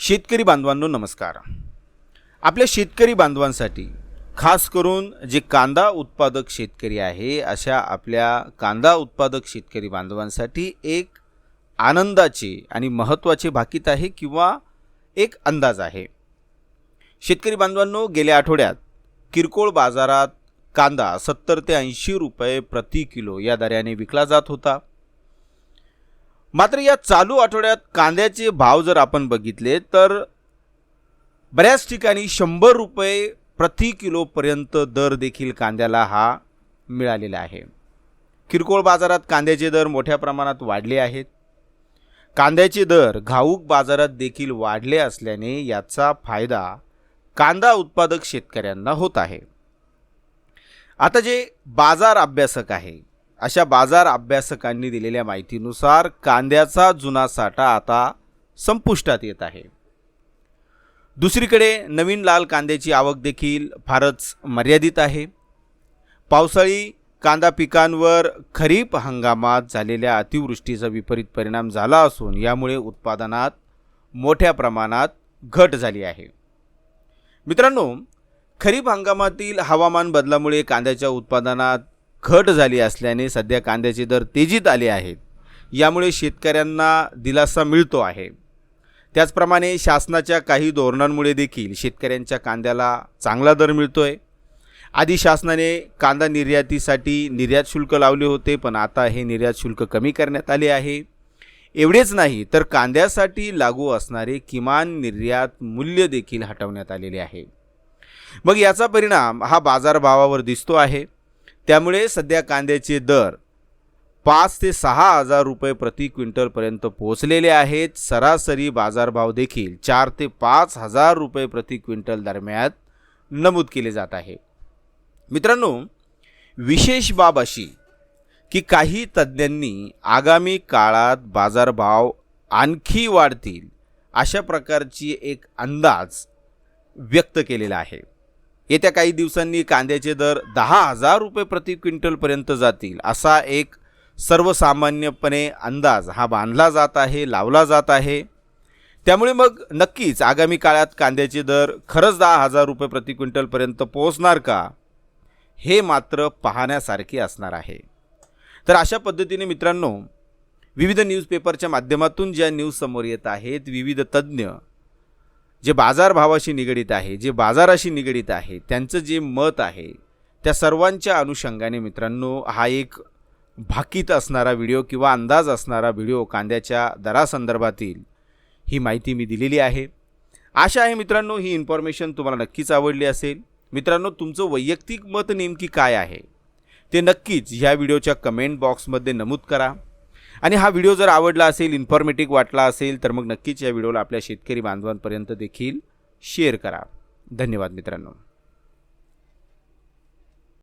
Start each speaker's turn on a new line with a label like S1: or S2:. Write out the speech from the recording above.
S1: शेतकरी बांधवांनो नमस्कार. आपल्या शेतकरी बांधवांसाठी खास करून जे कांदा उत्पादक शेतकरी आहे अशा आपल्या कांदा उत्पादक शेतकरी बांधवांसाठी एक आनंदाचे आणि महत्त्वाचे भाकीत आहे किंवा एक अंदाज आहे. शेतकरी बांधवांनो गेल्या आठवड्यात किरकोळ बाजारात कांदा सत्तर ते ऐंशी रुपये प्रति किलो या दराने विकला जात होता. मात्र या चालू आठवड्यात कांद्याचे भाव जर आपण बघितले तर बऱ्याच ठिकाणी शंभर रुपये प्रति किलोपर्यंत दर देखील कांद्याला हा मिळालेला आहे. किरकोळ बाजारात कांद्याचे दर मोठ्या प्रमाणात वाढले आहेत. कांद्याचे दर घाऊक बाजारात देखील वाढले असल्याने याचा फायदा कांदा उत्पादक शेतकऱ्यांना होत आहे. आता जे बाजार अभ्यासक आहे अशा बाजार अभ्यासकांनी दिलेल्या माहितीनुसार कांद्याचा जुना साठा आता संपुष्टात येत आहे. दुसरीकडे नवीन लाल कांद्याची आवक देखील फारच मर्यादित आहे. पावसाळी कांदा पिकांवर खरीप हंगामात झालेल्या अतिवृष्टीचा विपरीत परिणाम झाला असून यामुळे उत्पादनात मोठ्या प्रमाणात घट झाली आहे. मित्रांनो खरीप हंगामातील हवामान बदलामुळे कांद्याच्या उत्पादनात घट झाली असल्याने सध्या कांद्याचे दर तेजीत आले आहेत यामुळे शेतकऱ्यांना दिलासा मिळतो आहे. त्याचप्रमाणे शासनाच्या काही धोरणांमुळे देखील शेतकऱ्यांच्या कांद्याला चांगला दर मिळतो आहे आधी शासनाने कांदा निर्यातीसाठी निर्यात शुल्क लावले होते पण आता हे निर्यात शुल्क कमी करण्यात आले आहे. एवढेच नाही तर कांद्यासाठी लागू असणारे किमान निर्यात मूल्य देखील हटवण्यात आलेले आहे. मग याचा परिणाम हा बाजारभावावर दिसतो आहे. त्यामुळे सध्या कांद्याचे दर पाच ते सहा हजार रुपये प्रति क्विंटलपर्यंत पोहोचलेले आहेत. सरासरी बाजारभाव देखील चार ते पाच हजार रुपये प्रति क्विंटल दरम्यान नमूद केले जात आहे. मित्रांनो विशेष बाब अशी की काही तज्ज्ञांनी आगामी काळात बाजारभाव आणखी वाढतील अशा प्रकारची एक अंदाज व्यक्त केलेला आहे. येत्या काही दिवसांनी कांद्याचे दर दहा हजार रुपये प्रति क्विंटलपर्यंत जातील असा एक सर्वसामान्यपणे अंदाज हा बांधला जात आहे लावला जात आहे. त्यामुळे मग नक्कीच आगामी काळात कांद्याचे दर खरंच दहा हजार रुपये प्रति क्विंटलपर्यंत पोहोचणार का हे मात्र पाहण्यासारखे असणार आहे. तर अशा पद्धतीने मित्रांनो विविध न्यूजपेपरच्या माध्यमातून ज्या न्यूज समोर येत आहेत विविध तज्ज्ञ जे बाजारभावाशी निगडीत आहे जे बाजाराशी निगडीत आहे त्यांचं जे मत आहे त्या सर्वांच्या अनुषंगाने मित्रांनो हा एक भाकीत असणारा व्हिडिओ किंवा अंदाज असणारा व्हिडिओ कांद्याच्या दरासंदर्भातील ही माहिती मी दिलेली आहे. आशा आहे मित्रांनो ही इन्फॉर्मेशन तुम्हाला नक्कीच आवडली असेल. मित्रांनो तुमचं वैयक्तिक मत नेमकी काय आहे? ते नक्कीच ह्या व्हिडिओच्या कमेंट बॉक्समध्ये नमूद करा. आणि हा व्हिडिओ जर आवडला असेल इन्फॉर्मेटिव्ह वाटला असेल तर मग नक्कीच या व्हिडिओला आपल्या शेतकरी बांधवांपर्यंत देखील शेअर करा. धन्यवाद मित्रांनो.